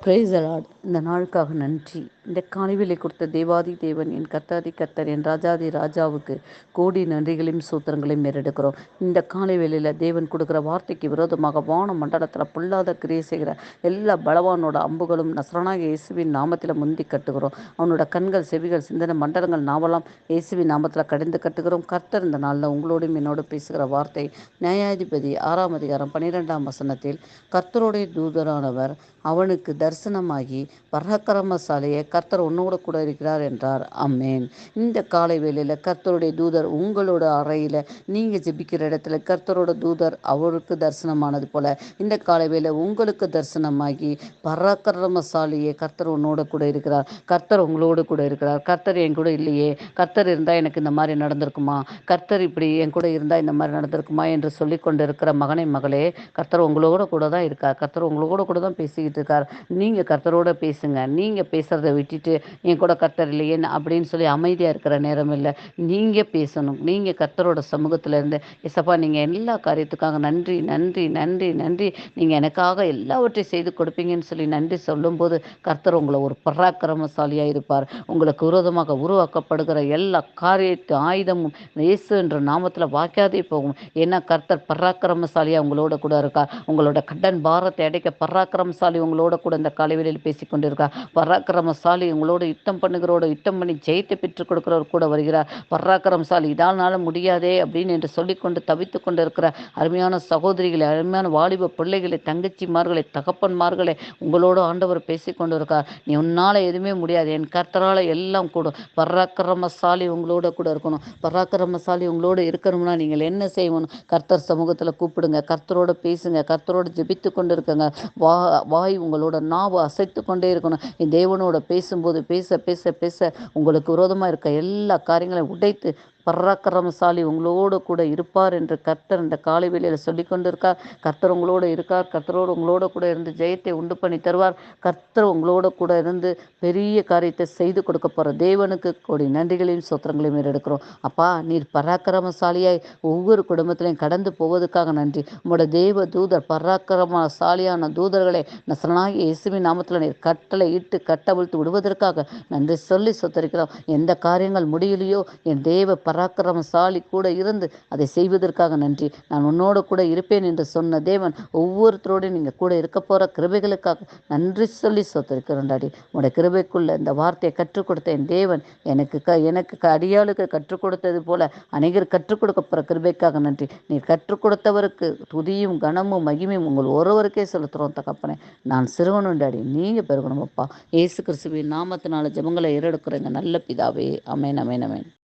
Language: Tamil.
பிரைஸ் அலாட் இந்த நாளுக்காக நன்றி. இந்த காணிவிலை கொடுத்த தேவாதி தேவன் என் கத்தாதி கத்தர் என் ராஜாதி ராஜாவுக்கு கோடி நன்றிகளையும் சூத்திரங்களையும் மேறெடுக்கிறோம் இந்த காலை வேளையில் தேவன் கொடுக்குற வார்த்தைக்கு விரோதமாக வான மண்டலத்தில் புல்லாத கிரியை செய்கிற எல்லா பலவானோட அம்புகளும் நசரனாக இயேசுவின் நாமத்தில் முந்தி கட்டுகிறோம். அவனோட கண்கள் செவிகள் சிந்தனை மண்டலங்கள் நாவலாம் இயேசுவின் நாமத்தில் கடிந்து கட்டுகிறோம். கர்த்தர் இந்த நாளில் உங்களோடும் என்னோடு பேசுகிற வார்த்தை நியாயாதிபதி ஆறாம் அதிகாரம் பன்னிரெண்டாம் வசனத்தில் கர்த்தருடைய தூதரானவர் அவனுக்கு தரிசனமாகி பராக்கிரமசாலையை கர்த்தர் உன்னோட கூட இருக்கிறார் என்றார். அம்மேன் இந்த காலை வேளையில் கர்த்தருடைய தூதர் உங்களோட அறையில் நீங்கள் ஜெபிக்கிற இடத்துல கர்த்தரோட தூதர் அவருக்கு தரிசனமானது போல இந்த காலை வேலை உங்களுக்கு தரிசனமாகி பராக்கிரமசாலியே கர்த்தர் உன்னோட கூட இருக்கிறார். கர்த்தர் உங்களோடு கூட இருக்கிறார். கர்த்தர் என் கூட இல்லையே. கர்த்தர் இருந்தால் எனக்கு இந்த மாதிரி நடந்திருக்குமா? கர்த்தர் இப்படி என் கூட இருந்தால் இந்த மாதிரி நடந்திருக்குமா என்று சொல்லி கொண்டு இருக்கிற மகனை மகளே கர்த்தர் உங்களோட கூட தான் இருக்கார். கர்த்தர் உங்களோட கூட தான் பேசிக்கிட்டு இருக்கார். நீங்கள் கர்த்தரோட பேசுங்க. நீங்கள் பேசுகிறத விட்டு விட்டுட்டு என் கூட கர்த்தர் இல்லையே அப்படின்னு சொல்லி அமைதியாக இருக்கிற நேரம் இல்லை. நீங்கள் பேசணும். நீங்கள் கர்த்தரோட சமூகத்தில் இருந்து எசப்பா நீங்கள் எல்லா காரியத்துக்காக நன்றி நன்றி நன்றி நன்றி. நீங்கள் எனக்காக எல்லாவற்றையும் செய்து கொடுப்பீங்கன்னு சொல்லி நன்றி சொல்லும்போது கர்த்தர் உங்களை ஒரு பராக்கிரமசாலியாக இருப்பார். உங்களுக்கு விரோதமாக உருவாக்கப்படுகிற எல்லா காரியத்து ஆயுதமும் இயேசு என்ற நாமத்தில் வாக்காதே போகும். ஏன்னா கர்த்தர் பராக்கிரமசாலியாக உங்களோட கூட இருக்கா உங்களோட கடன் பாரத்தை அடைக்க பராக்கிரமசாலி உங்களோட கூட இந்த காலைவெளியில் பேசிக்கொண்டிருக்கா பராக்கிரமசாலி பராக்கிரமசாலி உங்களோட யுத்தம் பண்ணுகிறோட யுத்தம் பண்ணி ஜெயித்து பெற்றுக் கொடுக்கிறவர் கூட வருகிறார். பராக்கிரமசாலி இதானால முடியாதே அப்படின்னு என்று சொல்லிக்கொண்டு தவித்து கொண்டு இருக்கிற அருமையான சகோதரிகளை அருமையான வாலிப பிள்ளைகளை தங்கச்சிமார்களை தகப்பன்மார்களை உங்களோட ஆண்டவர் பேசி கொண்டு இருக்கார் நீ உன்னால் எதுவுமே முடியாது. என் கர்த்தரால் எல்லாம் கூடும். பராக்கிரமசாலி உங்களோட கூட இருக்கணும். பராக்கிரமசாலி உங்களோட இருக்கணும்னா நீங்கள் என்ன செய்யணும்? கர்த்தர் சமூகத்தில் கூப்பிடுங்க. கர்த்தரோட பேசுங்க. கர்த்தரோட ஜெபித்து கொண்டு இருக்குங்க வா வாய் உங்களோட நாவு அசைத்து கொண்டே இருக்கணும். என் தேவனோட பேசும்போது பேச பேச பேச உங்களுக்கு விரோதமாக இருக்க எல்லா காரியங்களையும் உடைத்து பராக்கிரமசாலி உங்களோடு கூட இருப்பார் என்று கர்த்தர் இந்த காலை வேளையில் சொல்லி கொண்டிருக்கார். கர்த்தர் உங்களோடு இருக்கார். கர்த்தரோடு உங்களோட கூட இருந்து ஜெயத்தை உண்டு பண்ணி தருவார். கர்த்தர் உங்களோட கூட இருந்து பெரிய காரியத்தை செய்து கொடுக்க போகிற தேவனுக்கு கொடி நன்றிகளையும் சோத்திரங்களையும் எடுக்கிறோம் அப்பா நீர் பராக்கிரமசாலியாய் ஒவ்வொரு குடும்பத்திலையும் கடந்து போவதற்காக நன்றி. உங்களோட தேவ தூதர் பராக்கிரமசாலியான தூதர்களை நசனாகி இயேசுவின் நாமத்தில் நீர் கட்டளை இட்டு கட்டவிழ்த்து விடுவதற்காக நன்றி சொல்லி சொத்தரிக்கிறோம் எந்த காரியங்கள் முடியலையோ என் தேவ பராக்கிரமசாலி கூட இருந்து அதை செய்வதற்காக நன்றி. நான் உன்னோட கூட இருப்பேன் என்று சொன்ன தேவன் ஒவ்வொருத்தரோடையும் நீங்கள் கூட இருக்க போகிற கிருபைகளுக்காக நன்றி சொல்லி சொத்திருக்கிறேன் டாடி உங்களுடைய கிருபைக்குள்ள இந்த வார்த்தையை கற்றுக் கொடுத்த என் தேவன் எனக்கு க எனக்கு க அடியாளுக்கு கற்றுக் கொடுத்தது போல அநேகர் கற்றுக் கொடுக்க போகிற கிருபைக்காக நன்றி. நீ கற்றுக் கொடுத்தவருக்கு துதியும் கனமும் மகிமையும் உங்கள் ஒருவருக்கே செலுத்துகிறோம் தகப்பனே. நான் சிறுவனும் டாடி நீங்கள் பெருகணும் அப்பா ஏசு கிறிஸ்துவின் நாமத்தினால ஜெபங்களை ஏறெடுக்கிறேங்க நல்ல பிதாவே. அமேன் அமேன் அமேன்